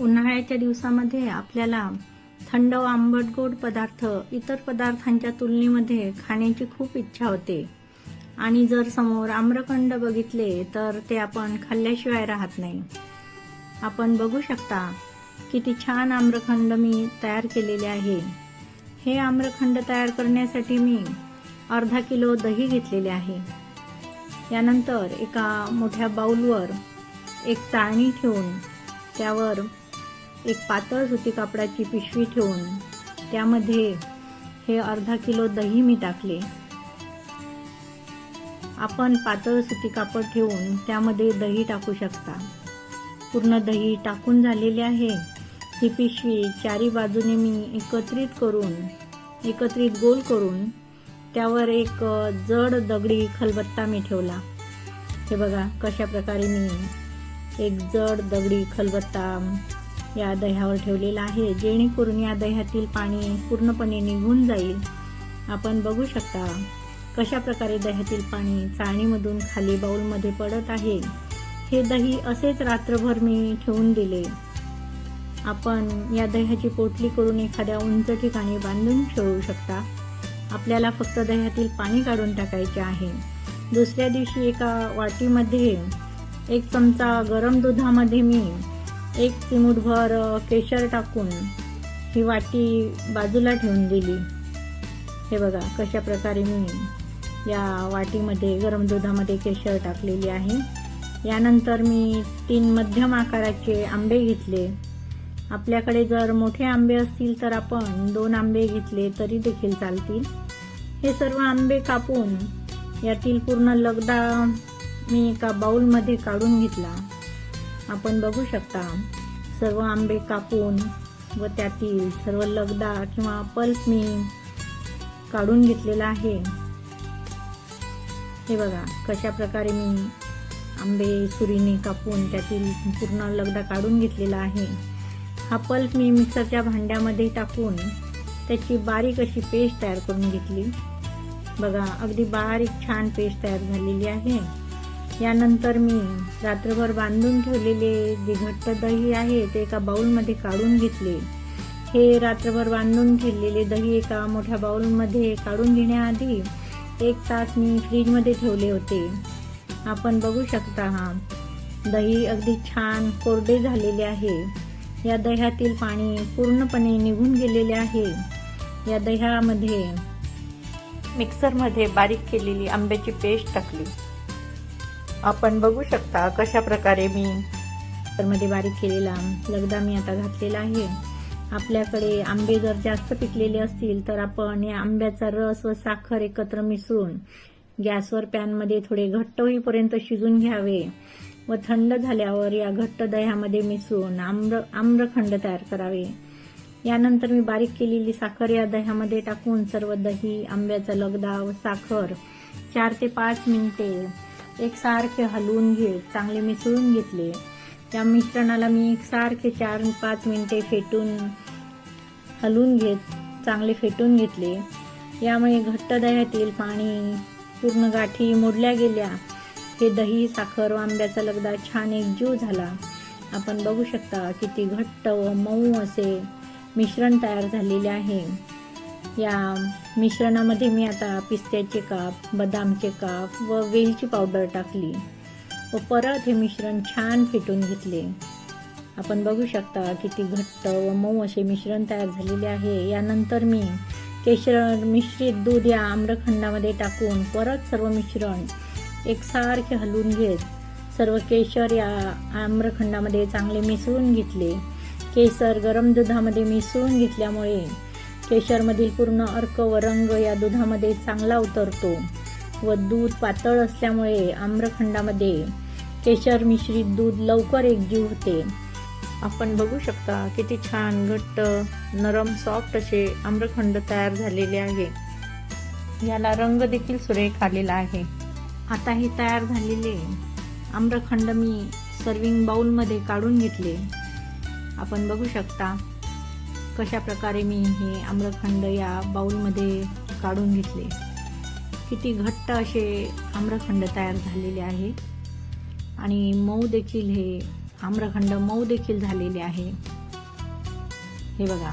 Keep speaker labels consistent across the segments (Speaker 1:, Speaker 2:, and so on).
Speaker 1: उन्हाळ्याच्या दिवसामध्ये आपल्याला थंड व आंबट गोड पदार्थ इतर पदार्थांच्या तुलनेमध्ये खाण्याची खूप इच्छा होते. आणि जर समोर आम्रखंड बघितले तर ते आपण खाल्ल्याशिवाय राहत नाही. आपण बघू शकता किती छान आम्रखंड मी तयार केलेले आहे. हे आम्रखंड तयार करण्यासाठी मी अर्धा किलो दही घेतलेले आहे. यानंतर एका मोठ्या बाऊलवर एक चाळणी ठेवून त्यावर एक पातळ सुती कापडाची पिशवी ठेवून त्यामध्ये हे अर्धा किलो दही मी टाकले. आपण पातळ सुती कापड ठेवून त्यामध्ये दही टाकू शकता. पूर्ण दही टाकून झालेले आहे. ही पिशवी चारी बाजूने मी एकत्रित करून एकत्रित गोल करून त्यावर एक जड दगडी खलबत्ता मी ठेवला. हे बघा कशा प्रकारे मी एक जड दगडी खलबत्ता या दह्यावर ठेवलेला आहे. जेणेकरून या दह्यातील पाणी पूर्णपणे निघून जाईल. आपण बघू शकता कशा प्रकारे दह्यातील पाणी चाळणीमधून खाली बाऊलमध्ये पडत आहे. हे दही असेच रात्रभर मी ठेवून दिले. आपण या दह्याची पोटली करून एखाद्या उंच ठिकाणी बांधून ठेवू शकता. आपल्याला फक्त दह्यातील पाणी काढून टाकायचे आहे. दुसऱ्या दिवशी एका वाटीमध्ये एक चमचा गरम दुधामध्ये मी एक चिमूटभर केशर टाकून ही वाटी बाजूला ठेवून दिली. हे बघा कशा प्रकारे मी या वाटीमध्ये गरम दुधामध्ये केशर टाकलेली आहे. यानंतर मी तीन मध्यम आकाराचे आंबे घेतले. आपल्याकडे जर मोठे आंबे असतील तर आपण दोन आंबे घेतले तरी देखील चालतील. हे सर्व आंबे कापून यातील पूर्ण लगदा मी एका बाऊलमध्ये काढून घेतला. आपण बघू शकता. सर्व आंबे कापून व त्यातील सर्व लगदा किंवा पल्प मी काढून घेतलेला आहे. हे बघा कशा प्रकारे मी आंबे सुरीने कापून त्यातील पूर्ण लगदा काढून घेतलेला आहे. हा पल्प मी मिक्सरच्या भांड्यामध्ये टाकून त्याची बारीक अशी पेस्ट तयार करून घेतली. बघा अगदी बारीक छान पेस्ट तयार झालेली आहे. यानंतर मी रात्रभर बांधून ठेवलेले जे घट्ट दही आहे ते एका बाउलमध्ये काढून घेतले. हे रात्रभर बांधून ठेवलेले दही एका मोठ्या बाउलमध्ये काढून घेण्याआधी एक तास मी फ्रीजमध्ये ठेवले होते. आपण बघू शकता हा. दही अगदी छान कोरडे झालेले आहे. या दह्यातील पाणी पूर्णपणे निघून गेलेले आहे. या दह्यामध्ये मिक्सरमध्ये बारीक केलेली आंब्याची पेस्ट टाकली. आपण बघू शकता कशा प्रकारे मी मध्ये बारीक केलेला लगदा मी आता घातलेला आहे. आपल्याकडे आंबे जर जास्त पिकलेले असतील तर आपण या आंब्याचा रस व साखर एकत्र मिसळून गॅसवर पॅनमध्ये थोडे घट्ट होईपर्यंत शिजून घ्यावे व थंड झाल्यावर या घट्ट दह्यामध्ये मिसळून आम्र आम्रखंड तयार करावे. यानंतर मी बारीक केलेली साखर या दह्यामध्ये टाकून सर्व दही आंब्याचा लगदा व साखर चार ते पाच मिनिटे एकसारखे हलवून घेत चांगले मिसळून घेतले. त्या मिश्रणाला मी एकसारखे चार पाच मिनिटे फेटून हलवून घेत चांगले फेटून घेतले. यामुळे घट्ट दह्यातील पाणी पूर्ण गाठी मोडल्या गेल्या. हे दही साखर आंब्याचा लगदा छान एकजीव झाला. आपण बघू शकता किती घट्ट व मऊ असे मिश्रण तयार झालेले आहे. या मिश्रणामध्ये मी आता पिस्त्याचे काप बदामचे काप व वेलची पावडर टाकली व परत हे मिश्रण छान फेटून घेतले. आपण बघू शकता किती घट्ट व मऊ असे मिश्रण तयार झालेले आहे. यानंतर मी केशर मिश्रित दूध या आम्रखंडामध्ये टाकून परत सर्व मिश्रण एकसारखे हलवून घेत सर्व केशर या आम्रखंडामध्ये चांगले मिसळून घेतले. केसर गरम दुधामध्ये मिसळून घेतल्यामुळे केशरमधील पूर्ण अर्क व रंग या दुधामध्ये चांगला उतरतो व दूध पातळ असल्यामुळे आम्रखंडामध्ये केशर मिश्रित दूध लवकर एकजीव होते. आपण बघू शकता किती छान घट्ट नरम सॉफ्ट असे आम्रखंड तयार झालेले आहे. याला रंग देखील सुरेख आलेला आहे. आता हे तयार झालेले आम्रखंड मी सर्विंग बाउलमध्ये काढून घेतले. आपण बघू शकता कशा प्रकारे मी हे आम्रखंड या बाऊलमध्ये काढून घेतले? किती घट्ट असे आम्रखंड तयार झालेले आहे. आणि मऊ देखील हे आम्रखंड मऊ देखील झालेले आहे. हे बघा.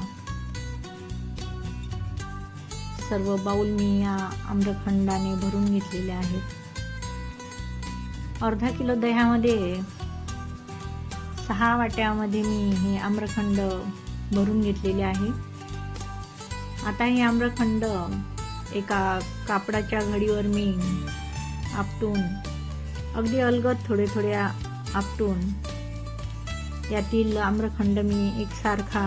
Speaker 1: सर्व बाऊल मी या आम्रखंडाने भरून घेतलेले आहेत. अर्धा किलो दह्यामध्ये सहा वाट्यामध्ये मी हे आम्रखंड भरून घेतलेले आहे. आता हे आम्रखंड एका कापडाच्या घडीवर मी आपटून अगदी अलगद थोडे थोडे आपटून यातील आम्रखंड मी एकसारखा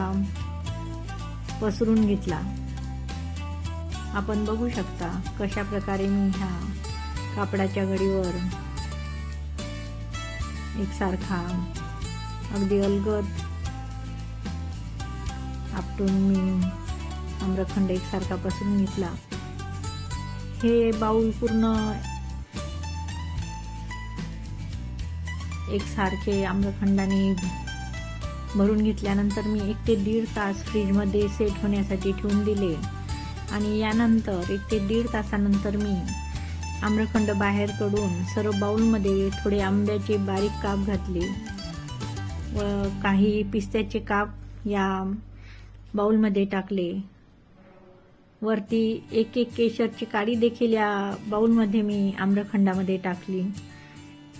Speaker 1: पसरून घेतला. आपण बघू शकता कशा प्रकारे मी ह्या कापडाच्या घडीवर एकसारखा अगदी अलगद आपटून मी आम्रखंड एकसारखा पसरून घेतला. हे बाऊल पूर्ण एकसारखे आम्रखंडाने भरून घेतल्यानंतर मी एक ते दीड तास फ्रीजमध्ये सेट होण्यासाठी ठेवून दिले. आणि यानंतर एक ते दीड तासानंतर मी आम्रखंड बाहेर काढून सर्व बाऊलमध्ये थोडे आंब्याचे बारीक काप घातले व काही पिस्त्याचे काप या बाऊलमध्ये टाकले. वरती एक एक केशरची काडी देखील या बाऊलमध्ये मी आम्रखंडामध्ये टाकली.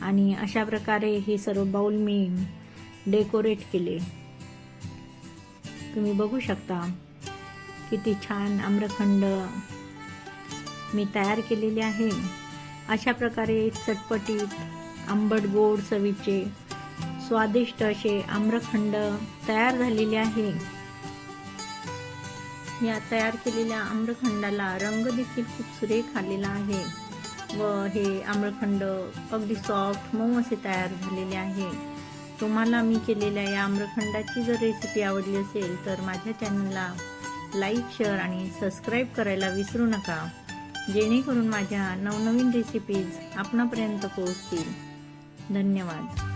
Speaker 1: आणि अशा प्रकारे हे सर्व बाऊल मी डेकोरेट केले. तुम्ही बघू शकता किती छान आम्रखंड मी तयार केलेले आहे. अशा प्रकारे चटपटीत आंबट गोड चवीचे स्वादिष्ट असे आम्रखंड तयार झालेले आहे. या तयार केलेल्या आम्रखंडाला रंग देखील खूप सुरेख आलेला आहे. व हे आम्रखंड अगदी सॉफ्ट मऊ असे तयार झालेले आहे. तुम्हाला मी केलेल्या या आम्रखंडाची जर रेसिपी आवडली असेल तर माझ्या चॅनलला लाईक शेअर आणि सबस्क्राईब करायला विसरू नका. जेणेकरून माझ्या नवनवीन रेसिपीज आपणापर्यंत पोहोचतील. धन्यवाद.